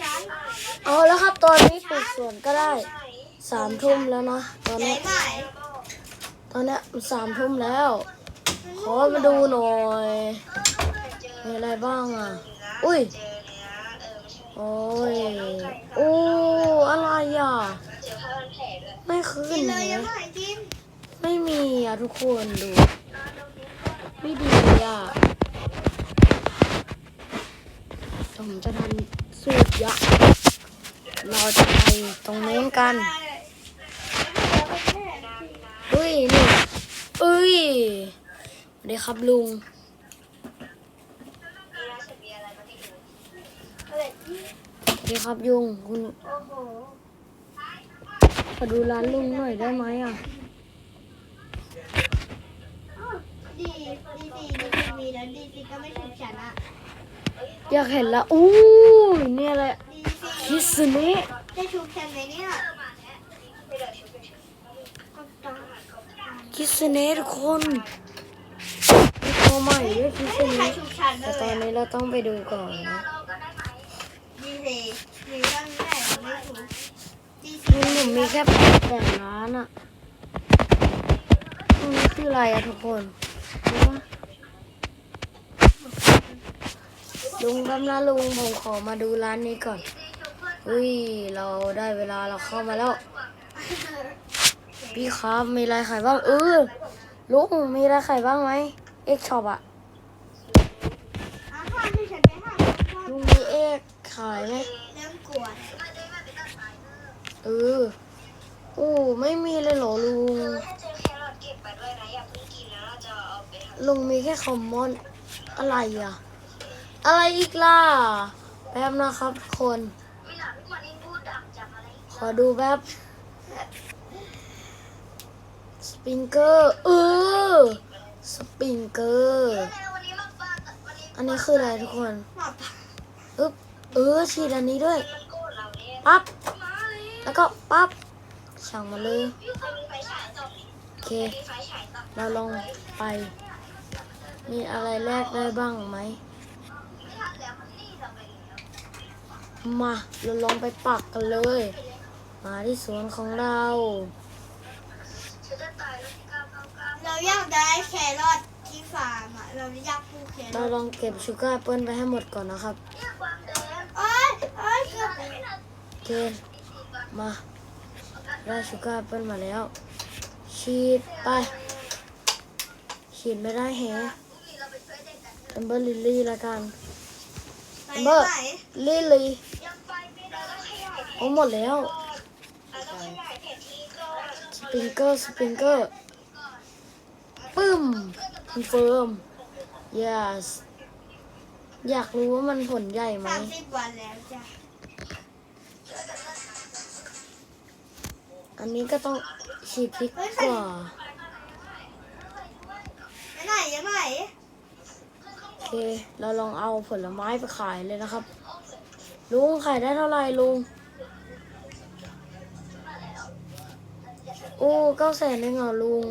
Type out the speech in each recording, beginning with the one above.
ฉันเอาแล้วครับตอนนี้ปลูกสวนก็ได้สามทุ่มแล้วนะตอนนี้ตอนนี้สามทุ่มแล้ว ขอมาดูหน่อยมีอะไรบ้างอะ อุ้ยโอ้ยโอ้อะไรอะ ไม่ขึ้นเลยไม่กินไม่มีอะทุกคนดู ไม่ดีอะผมจะทำ สูตรยักษ์เราจะไปตรงนู้กันเฮ้ยนี่เอ้ยสวัสดีครับลุงสวัสดีครับยุงคุณขอดูร้านลุงหน่อยได้ไหมอะดีดีดีดีดีมีแล้วดีดีก็ไม่ถึงฉันอะ อยากเห็นละอู้ยเนี่ยแหละดีสิคิสเนะได้ชุบฉันไหมเนี่ยก็ต้องคิสเนะทุกคนมีตัวใหม่ด้วยคิสไม่มีใครเนะชุบฉันเลแต่ตอยนอะนี้เราต้องไปดูก่อนนะดีสิมีเรื่องไหนเราไม่ชุบดีสิมันผมมีแค่แปดล้านอะอันนี้คืออะไรอะทุกคนรู้ปะ ลุงกำลังลุงผมขอมาดูร้านนี้ก่อน อุ้ยเราได้เวลาเราเข้ามาแล้ว พี่ครับมีอะไรขายบ้างเออลุงมีอะไรขายบ้างไหมเอ็กช็อปอะลุงมีเอ็กขายไหมเออออู้ไม่มีเลยเหรอลุงลุงมีแค่คอมมอนอะไรอะ อะไรอีกล่ะ แป๊บนะครับทุกคน ขอดูแป๊บ สปริงเกอร์ เออ สปริงเกอร์ อันนี้คืออะไรทุกคนอึ๊บเออฉีดอันนี้ด้วย ปั๊บ แล้วก็ปั๊บช่างมาเลย โอเค เราลองไป มีอะไรแลกได้บ้างไหม มา เราลองไปปักกันเลย มาที่สวนของเรา เราอยากได้แครอทที่ฟาร์มอะเราอยากปลูกแครเราอทลองเก็บชูการ์แอปเปิลไปให้หมดก่อนนะครับโอ้ยโอ้ยเกือบโอเคมาได้ชูการ์แอปเปิลมาแล้ว ฉีดไป ฉีดไม่ได้แฮะเอมเบอร์ลิลลี่ละกันไป เบอร์ไหนลิลลี่โอ้หมดแล้ว สปริงเกอร์ สปริงเกอร์ปึ้มคอนเฟิร์ม yes อยากรู้ว่ามันผลใหญ่ไหมสามสิบวันแล้วจ้ะ อันนี้ก็ต้องฉีดพริกกว่าไปไหนยังไงโอ เคเราลองเอาผลไม้ไปขายเลยนะครับ ลุงขายได้เท่าไหร่ลุง โอ้เก้าแสนเองเหรอลุง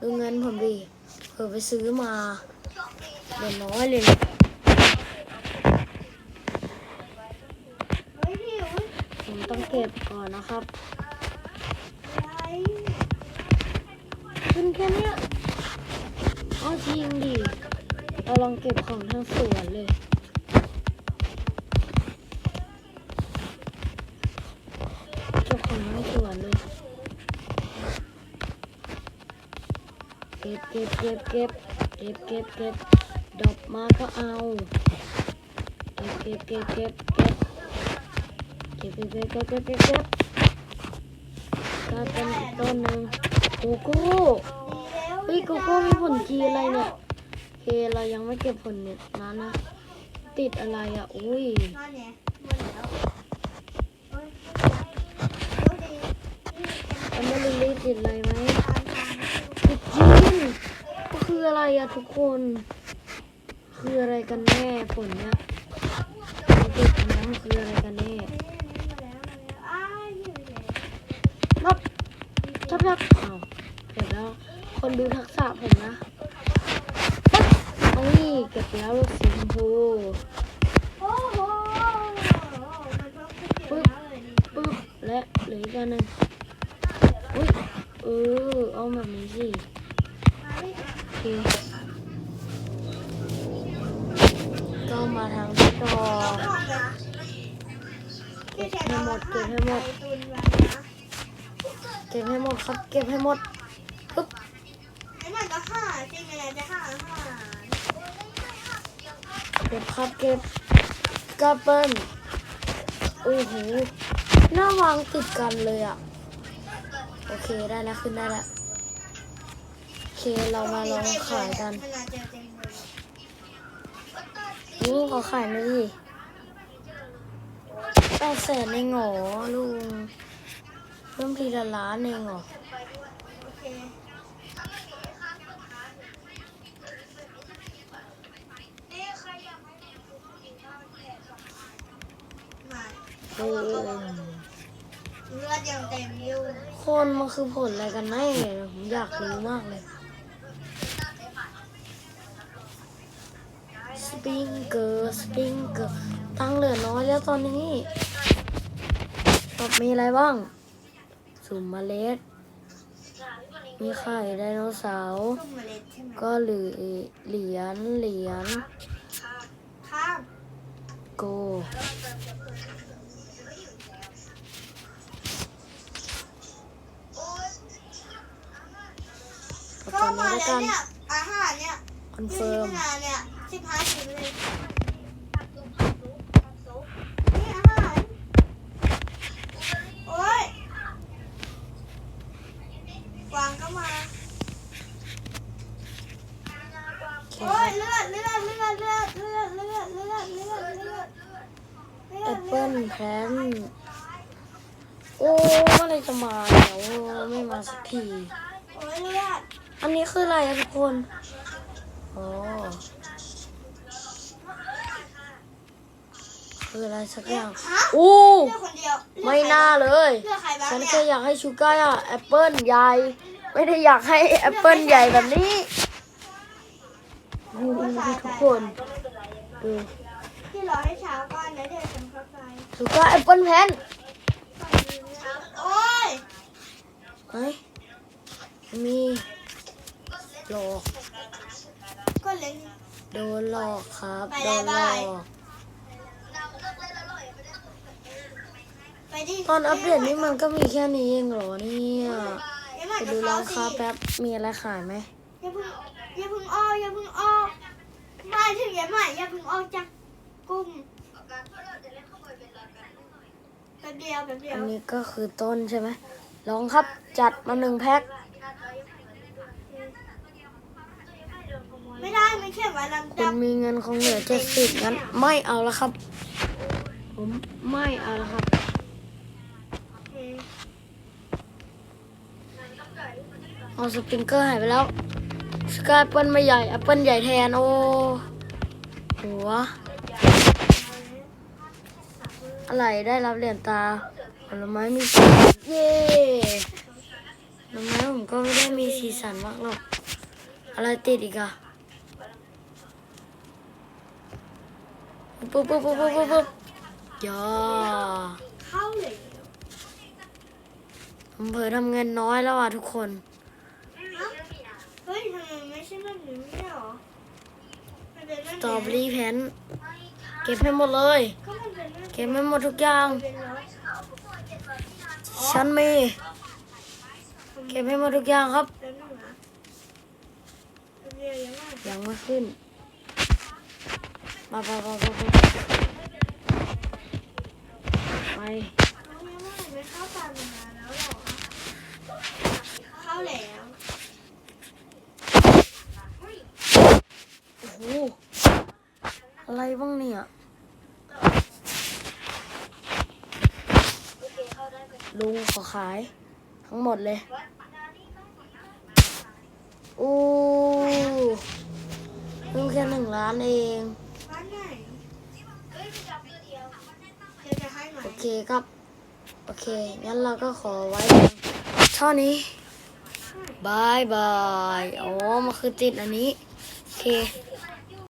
ดูเงินผมดิเผื่อไปซื้อมาเดี๋ยวน้อยเลยผมต้องเก็บก่อนนะครับขึ้นแค่นี้ยเอาจริงดิ เราลองเก็บของทั้งสวนเลย เก็บของทั้งสวนเลย เก็บเก็บเก็บเก็บเก็บเก็บเก็บดอกมาก็เอา เก็บเก็บเก็บเก็บเก็บเก็บเก็บเก็บเก็บเก็บเก็บก็เป็นต้นหนึ่งโกโก้เฮ้ยโกโก้มีผลกีอะไรเนี่ย เคเรายังไม่เก็บผลเนี่ยนั้นะ ติดอะไรอะ อุ้ยนั่นไงหมดแล้วโอ้ยโอ้ยดีอันนี้ลิลี่ติดอะไรไหมติดจีนก็คืออะไรอะทุกคน คืออะไรกันแน่ผลเนี่ยติดอันนั้นคืออะไรกันแน่มาแล้วมาแล้วอ้ายหิวแล้วนับจับจับอ้าวเก็บแล้วคนดูทักษะผมนะ ปั๊บนี่เก็บแล้วลูกสีชมพูโอ้โหมันเหลืออีกอันหนึ่งอุ้ยเออเอาแบบนี้สิมาดิโอเคก็มาทางที่ต่อห้องนะพี่แขนเอามาเก็บให้หมด ตุนไว้นะเก็บให้หมดครับ เก็บให้หมดปึ๊บ ไอ้มันก็ห้าจริงไงจะห้าห้า เก็บครับเก็บกระเปิ้ลโอ้โหหน้าวางติดกันเลยอะ โอเคได้แล้วขึ้นได้แล้วโอเคเรามาลองขายกันนี่ขอขายหน่อยดิแปดแสนเองเหรอลุงเพิ่มทีละล้านเองเหรอ โอ้เลือดยังเต็มอยู่คนมันคือผลอะไรกันแน่ผมอยากรู้มากเลยสปริงเกอร์สปริงเกอร์ตังเหลือน้อยแล้วตอนนี้แบบมีอะไรบ้าง สุ่มเมล็ด มีไข่ไดโนเสาร์ก็หลือเหรียญเหรียญโก มานี้แล้วแล้กัวนเนี่ยอาหารเนี่ยคอนที่เฟิร์มพิจารณาเนี่ยสิบห้าชิ้นเลยนี่อาหารโอ้ยกวางก็มาโอ้ยเลือดเลือดเลือดเลือดเลือดเลือดเลือดเลือดเลือดแอปเปิ้ลแพนโอ้เมื่อไหรจะมาแล้วไม่มาสักทีโอ้ยเลือด อันนี้คืออะไรอะทุกคนอ๋อคืออะไรสักอย่างฮะอู้เลือดคนเดียวเลือดไม่น่าเลยเลือดใครบ้างฉันเนี่ยแค่อยากให้ชูก้าร์แอปเปิ้ลใหญ่ไม่ได้อยากให้แอปเปิ้ลใหญ่แบบนี้ดูทุกคนดูที่รอให้เช้าก่อนนะเดี๋ยวฉันเข้าไปชูก้าร์แอปเปิ้ลแพนโอ้ยไหนมี หลอก ก็เล่นโดนหลอกครับไปโดได้นหลบาอยกไปดิตอนอัปเดตนี่มันก็มีแค่นี้เองเหรอเนี่ยอย่ามาไปกับดูเขาร้านสิค้าแป๊บ มีอะไรขายไหมอย่าเพิ่งอย่าเพิ่งออกอย่าเพิ่งออกมาถึงอย่ามาอย่าเพิ่งออกจากกลุ่มแป๊บเดียวแป๊บเดียอัวนนี้ก็คือต้นใช่ไหมลองครับจัดมาหนึ่งแพ็ค ไม่ได้ไม่เขียนว่าลำคุดัณบมีเงินคงเหลือเจ็ดสิบงั้นไม่เอาแล้วครับ ผมไม่เอาแล้วครับ เอาสปริงเกอร์หายไปแล้ว สกายแอปเปิ้ลไม่ใหญ่แอปเปิ้ลใหญ่แทนโอ้หัว อะไรได้รับเหรียญตาผลไม้มีสีเย่ผลไม้ผมก็ไม่ได้มีสีสันมากหรอก อะไรติดอีกอะ ปุ๊บปุ๊บปุ๊บปุ๊บปุ๊บปุ๊บย่าเข้าเลยผมเผลอทำเงินน้อยแล้วอะทุกคน เฮ้ยทำไมไม่ใช่แบบนี้ไม่หรอมันเป็นสตรอเบอรี่แพนเก็บให้หมดเลย ก็มันเป็นแบบเก็บให้หมดทุกอย่าง เป็นร้อยฉันมี เก็บให้หมดทุกอย่างครับแล้วหนึ่งนะเดียวยังไงยังไม่ขึ้น มาไปไปไปไปไปน้องยังไม่เข้าตามมานานแล้วหรอเข้าแล้วโอ้โหอะไรบ้างเนี่ยลุงขอขายทั้งหมดเลยอู้เพิ่งแค่หนึ่งล้านเอง บ้านไหนเดี๋ยวจะให้ไหม โอเคครับ โอเค งั้นเราก็ขอไว้เท่านี้บายบาย อ๋อ มันคือติดอันนี้ โอเค